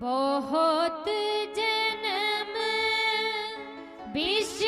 ਬਹੁਤ ਜਨਮ ਬਿਸ਼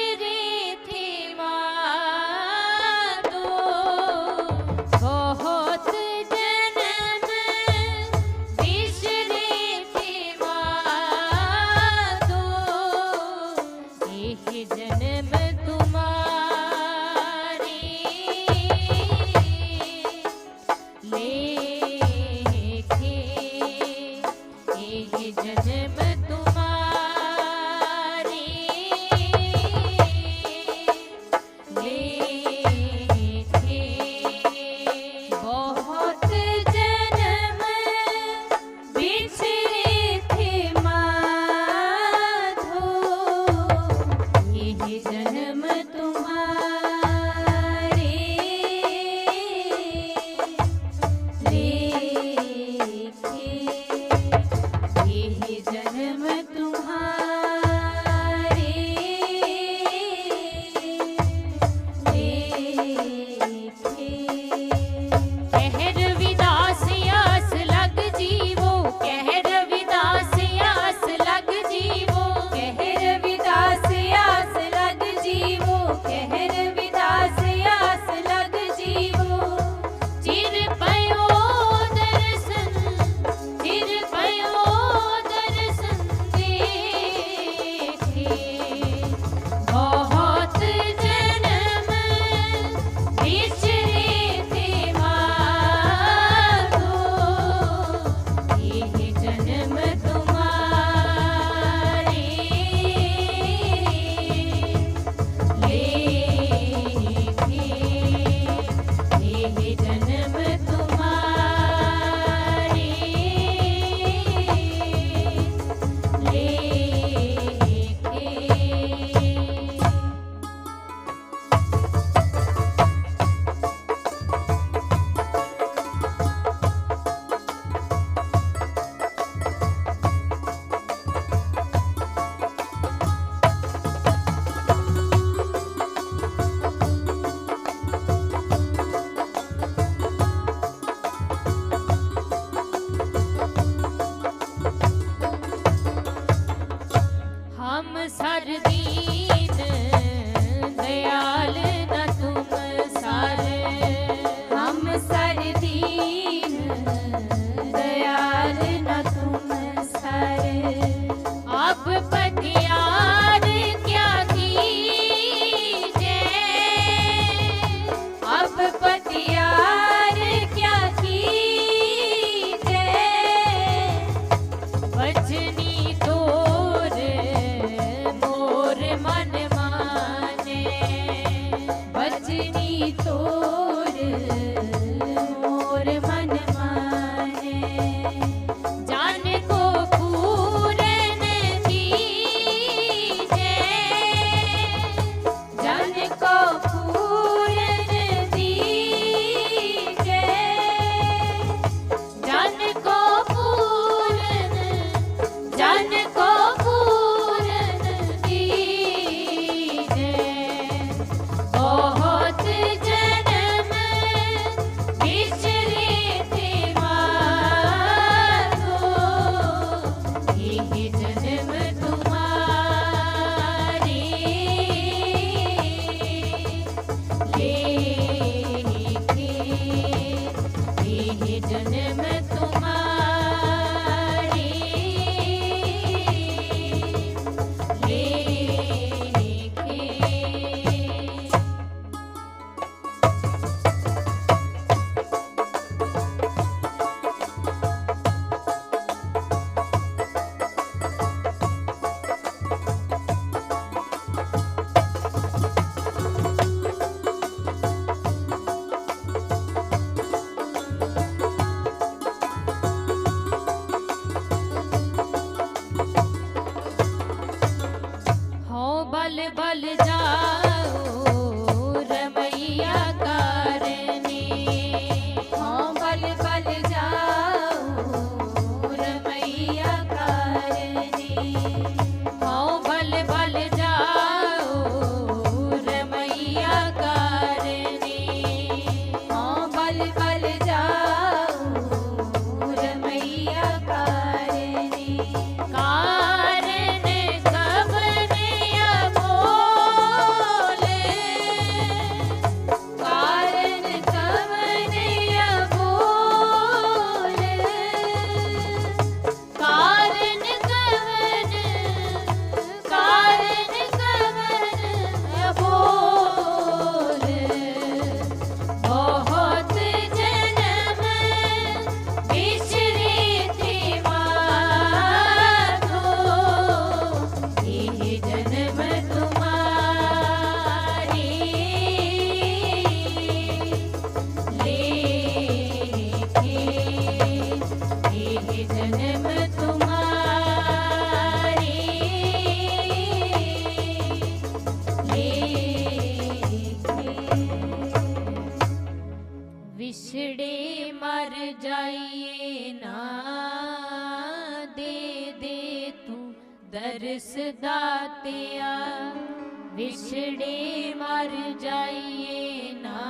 Thank you. ની છોડ ਵਿਛੜੇ ਮਰ ਜਾਈਏ, ਨਾ ਦੇ ਦੇ ਤੂੰ ਦਰਸ ਦਾਤਿਆ। ਵਿਛੜੇ ਮਰ ਜਾਈਏ, ਨਾ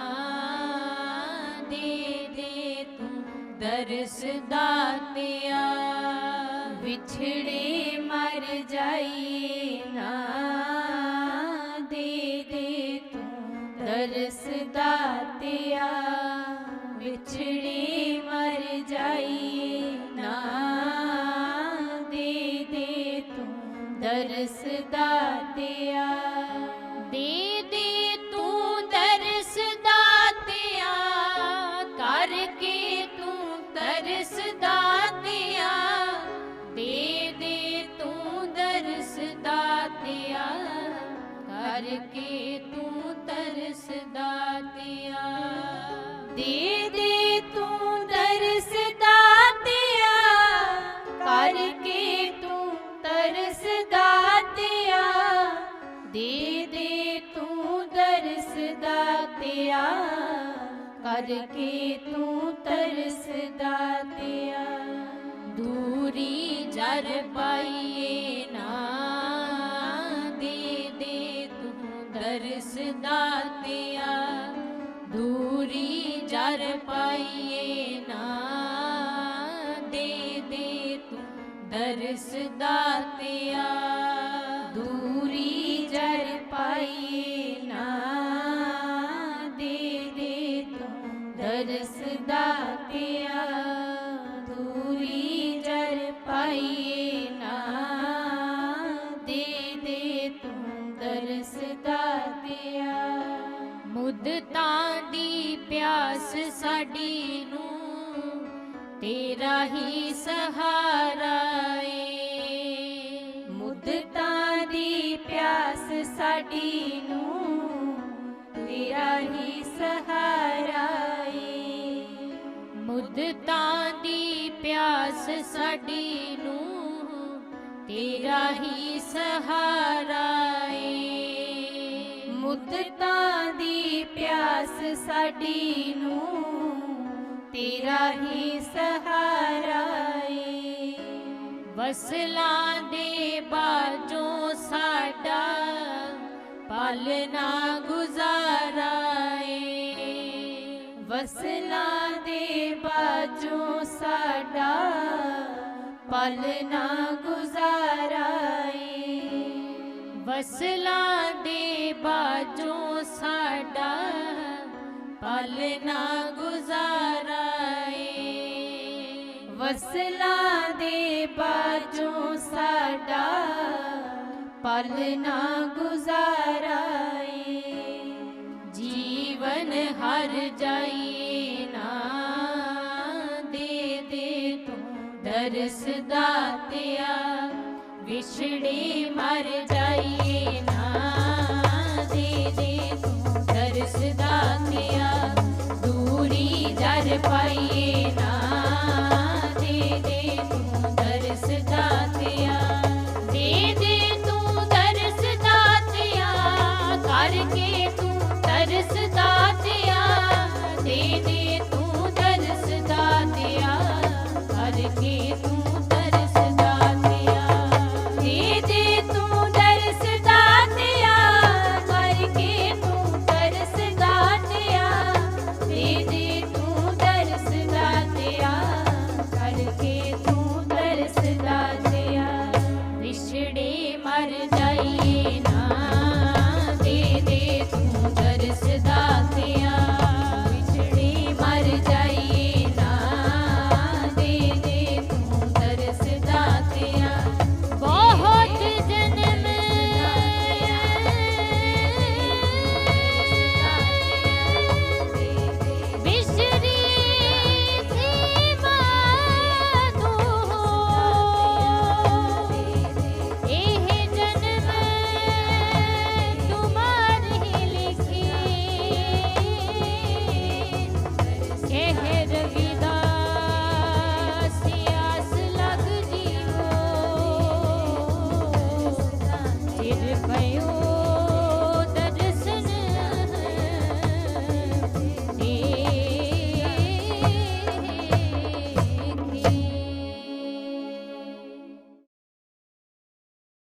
ਦੇ ਦੇ ਤੂੰ ਦਰਸ ਦਾਤਿਆ। ਵਿਛੜੇ ਮਰ ਜਾਈਏ, ਨਾ ਦੇ ਦੇ ਤੂੰ ਦਰਸ ਦਾਤਿਆ। ਦੇ ਦੇ ਤੂੰ ਦਰਸ ਦਾਤਿਆ। ਕਰਕੇ ਤੂੰ ਤਰਸ ਦਾਤਿਆ। ਦੇ ਦੇ ਤੂੰ ਦਰਸ ਦਾਤਿਆ। ਕਰਕੇ ਤੂੰ ਤਰਸ ਦਾਤਿਆ। ਦੇ ਦੇ ਕਰਕੇ ਤੂੰ ਤਰਸ ਦਾਤਿਆ। ਦੂਰੀ ਜਰ ਪਾਈਏ ਨਾ, ਦੇ ਦੇ ਤੂੰ ਦਰਸ ਦਾਤਿਆ। ਦੂਰੀ ਜਰ ਪਾਈਏ ਨਾ, ਦੇ ਦੇ ਤੂੰ ਦਰਸ ਦਾਤਿਆ। ਤੇਰਾ ਹੀ ਸਹਾਰਾ ਏ ਮੁੱਦਤਾਂ ਦੀ ਪਿਆਸ ਸਾਡੀ ਨੂੰ ਤੇਰਾ ਹੀ ਸਹਾਰਾ ਏ ਮੁੱਦਤਾਂ ਦੀ ਪਿਆਸ ਸਾਡੀ ਨੂੰ ਤੇਰਾ ਹੀ ਸਹਾਰਾ ਏ ਮੁੱਦਤਾਂ ਦੀ ਪਿਆਸ ਸਾਡੀ ਨੂੰ ਤੇਰਾ ਹੀ ਸਹਾਰਾ ਏ ਵਸਲਾਂ ਦੇ ਬਾਝੋਂ ਸਾਡਾ ਪਾਲਣਾ ਗੁਜ਼ਾਰਾ ਏ ਵਸਲਾਂ ਦੇ ਬਾਝੋਂ ਸਾਡਾ ਪਾਲਣਾ ਗੁਜ਼ਾਰਾ ਏ ਵਸਲਾਂ ਦੇ ਬਾਝੋਂ ਸਾਡਾ ਪਾਲਣਾ ਗੁਜ਼ਾਰਾ ਏ ਦੇ ਬਾਝੋਂ ਸਾਡਾ ਪਾਲਣਾ ਗੁਜ਼ਾਰਾ ਜੀਵਨ ਹਰ ਜਾਈਏ ਨਾ, ਦੇ ਦੇ ਤੂੰ ਦਰਸ ਦਾਤਿਆ, ਵਿਛੜੇ ਮਰ ਜਾਈਏ। के तू